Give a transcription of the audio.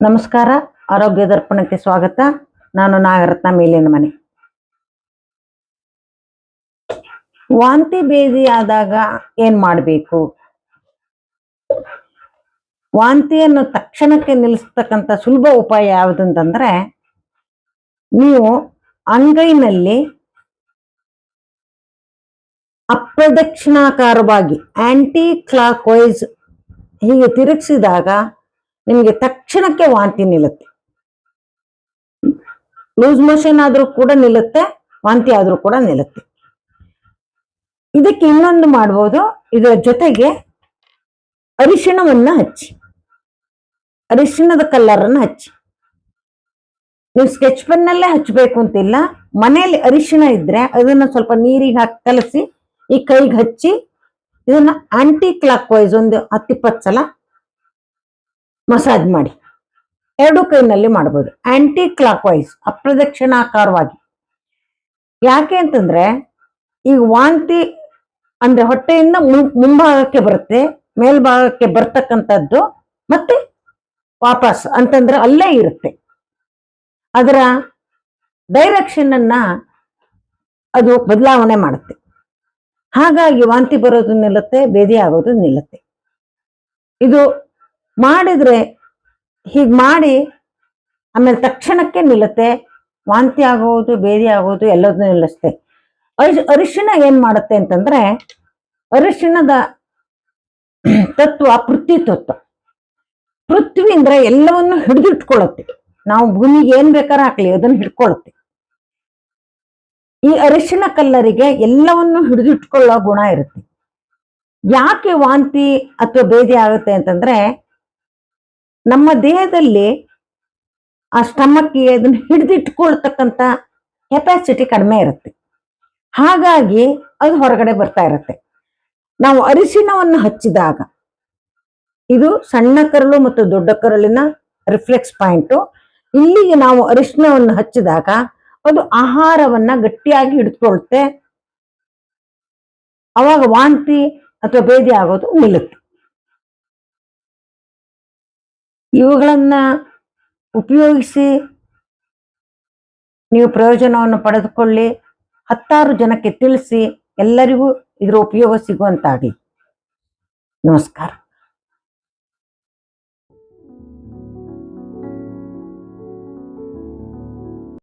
ನಮಸ್ಕಾರ, ಆರೋಗ್ಯ ದರ್ಪಣಕ್ಕೆ ಸ್ವಾಗತ. ನಾನು ನಾಗರತ್ನ ಮೇಲಿನ ಮನೆ. ವಾಂತಿ ಭೇದಿ ಆದಾಗ ಏನ್ ಮಾಡಬೇಕು? ವಾಂತಿಯನ್ನು ತಕ್ಷಣಕ್ಕೆ ನಿಲ್ಲಿಸ್ತಕ್ಕಂಥ ಸುಲಭ ಉಪಾಯ ಯಾವುದಂತಂದ್ರೆ ನೀವು ಅಂಗೈನಲ್ಲಿ ಅಪ್ರದಕ್ಷಿಣಾಕಾರವಾಗಿ ಆಂಟಿ ಕ್ಲಾಕ್ ವೈಸ್ ಹೀಗೆ ತಿರುಗಿಸಿದಾಗ ನಿಮಗೆ ತಕ್ಷಣಕ್ಕೆ ವಾಂತಿ ನಿಲ್ಲುತ್ತೆ. ಲೂಸ್ ಮೋಷನ್ ಆದರೂ ಕೂಡ ನಿಲ್ಲುತ್ತೆ, ವಾಂತಿ ಆದ್ರೂ ಕೂಡ ನಿಲ್ಲುತ್ತೆ. ಇದಕ್ಕೆ ಇನ್ನೊಂದು ಮಾಡ್ಬೋದು, ಇದರ ಜೊತೆಗೆ ಅರಿಶಿಣವನ್ನ ಹಚ್ಚಿ. ಅರಿಶಿಣದ ಕಲ್ಲರನ್ನು ಹಚ್ಚಿ. ನೀವು ಸ್ಕೆಚ್ ಪೆನ್ನಲ್ಲೇ ಹಚ್ಚಬೇಕು ಅಂತಿಲ್ಲ, ಮನೆಯಲ್ಲಿ ಅರಿಶಿಣ ಇದ್ರೆ ಅದನ್ನ ಸ್ವಲ್ಪ ನೀರಿಗೆ ಹಾಕಿ ಕಲಸಿ ಈ ಕೈಗೆ ಹಚ್ಚಿ ಇದನ್ನ ಆಂಟಿ ಕ್ಲಾಕ್ ವೈಸ್ ಒಂದು ಹತ್ತಿಪ್ಪತ್ತು ಸಲ ಮಸಾಜ್ ಮಾಡಿ. ಎರಡು ಕೈನಲ್ಲಿ ಮಾಡ್ಬೋದು. ಆಂಟಿ ಕ್ಲಾಕ್ ವೈಸ್ ಅಪ್ರದಕ್ಷಿಣಾಕಾರವಾಗಿ. ಯಾಕೆ ಅಂತಂದ್ರೆ, ಈಗ ವಾಂತಿ ಅಂದ್ರೆ ಹೊಟ್ಟೆಯಿಂದ ಮುಂಭಾಗಕ್ಕೆ ಬರುತ್ತೆ, ಮೇಲ್ಭಾಗಕ್ಕೆ ಬರ್ತಕ್ಕಂಥದ್ದು, ಮತ್ತೆ ವಾಪಸ್ ಅಂತಂದ್ರೆ ಅಲ್ಲೇ ಇರುತ್ತೆ. ಅದರ ಡೈರೆಕ್ಷನ್ ಅನ್ನ ಅದು ಬದಲಾವಣೆ ಮಾಡುತ್ತೆ. ಹಾಗಾಗಿ ವಾಂತಿ ಬರೋದು ನಿಲ್ಲುತ್ತೆ, ಬೇದಿ ಆಗೋದು ನಿಲ್ಲುತ್ತೆ. ಇದು ಮಾಡಿದ್ರೆ ಹೀಗೆ ಮಾಡಿ ಆಮೇಲೆ ತಕ್ಷಣಕ್ಕೆ ನಿಲ್ಲುತ್ತೆ, ವಾಂತಿ ಆಗೋದು, ಬೇದಿ ಆಗೋದು ಎಲ್ಲದನ್ನೂ ನಿಲ್ಲಿಸುತ್ತೆ. ಅರಿಶಿನ ಏನ್ ಮಾಡುತ್ತೆ ಅಂತಂದ್ರೆ, ಅರಿಶಿಣದ ತತ್ವ ಪೃಥ್ವಿ ತತ್ವ. ಪೃಥ್ವಿ ಅಂದ್ರೆ ಎಲ್ಲವನ್ನು ಹಿಡಿದಿಟ್ಕೊಳ್ಳುತ್ತೆ. ನಾವು ಭೂಮಿಗೆ ಏನ್ ಬೇಕಾದ್ರೆ ಹಾಕ್ಲಿ, ಅದನ್ನು ಹಿಡ್ಕೊಳ್ಳುತ್ತೆ ಈ ಅರಿಶಿನ ಕಲ್ಲರಿಗೆ ಎಲ್ಲವನ್ನು ಹಿಡಿದಿಟ್ಕೊಳ್ಳೋ ಗುಣ ಇರುತ್ತೆ. ಯಾಕೆ ವಾಂತಿ ಅಥವಾ ಬೇದಿ ಆಗುತ್ತೆ ಅಂತಂದ್ರೆ, ನಮ್ಮ ದೇಹದಲ್ಲಿ ಆ ಸ್ಟಮಕ್ಗೆ ಅದನ್ನ ಹಿಡಿದಿಟ್ಕೊಳ್ತಕ್ಕಂಥ ಕೆಪಾಸಿಟಿ ಕಡಿಮೆ ಇರುತ್ತೆ. ಹಾಗಾಗಿ ಅದು ಹೊರಗಡೆ ಬರ್ತಾ ಇರುತ್ತೆ. ನಾವು ಅರಿಶಿಣವನ್ನು ಹಚ್ಚಿದಾಗ, ಇದು ಸಣ್ಣ ಕರಳು ಮತ್ತು ದೊಡ್ಡ ಕರಳಿನ ರಿಫ್ಲೆಕ್ಸ್ ಪಾಯಿಂಟು ಇಲ್ಲಿಗೆ ನಾವು ಅರಿಶಿನವನ್ನು ಹಚ್ಚಿದಾಗ ಅದು ಆಹಾರವನ್ನ ಗಟ್ಟಿಯಾಗಿ ಹಿಡಿದುಕೊಳ್ಳುತ್ತೆ ಅವಾಗ ವಾಂತಿ ಅಥವಾ ಬೇದಿ ಆಗೋದು ನಿಲ್ಲುತ್ತೆ. ಇವುಗಳನ್ನ ಉಪಯೋಗಿಸಿ ನೀವು ಪ್ರಯೋಜನವನ್ನು ಪಡೆದುಕೊಳ್ಳಿ. ಹತ್ತಾರು ಜನಕ್ಕೆ ತಿಳಿಸಿ ಎಲ್ಲರಿಗೂ ಇದರ ಉಪಯೋಗ ಸಿಗುವಂತಾಗಲಿ. ನಮಸ್ಕಾರ.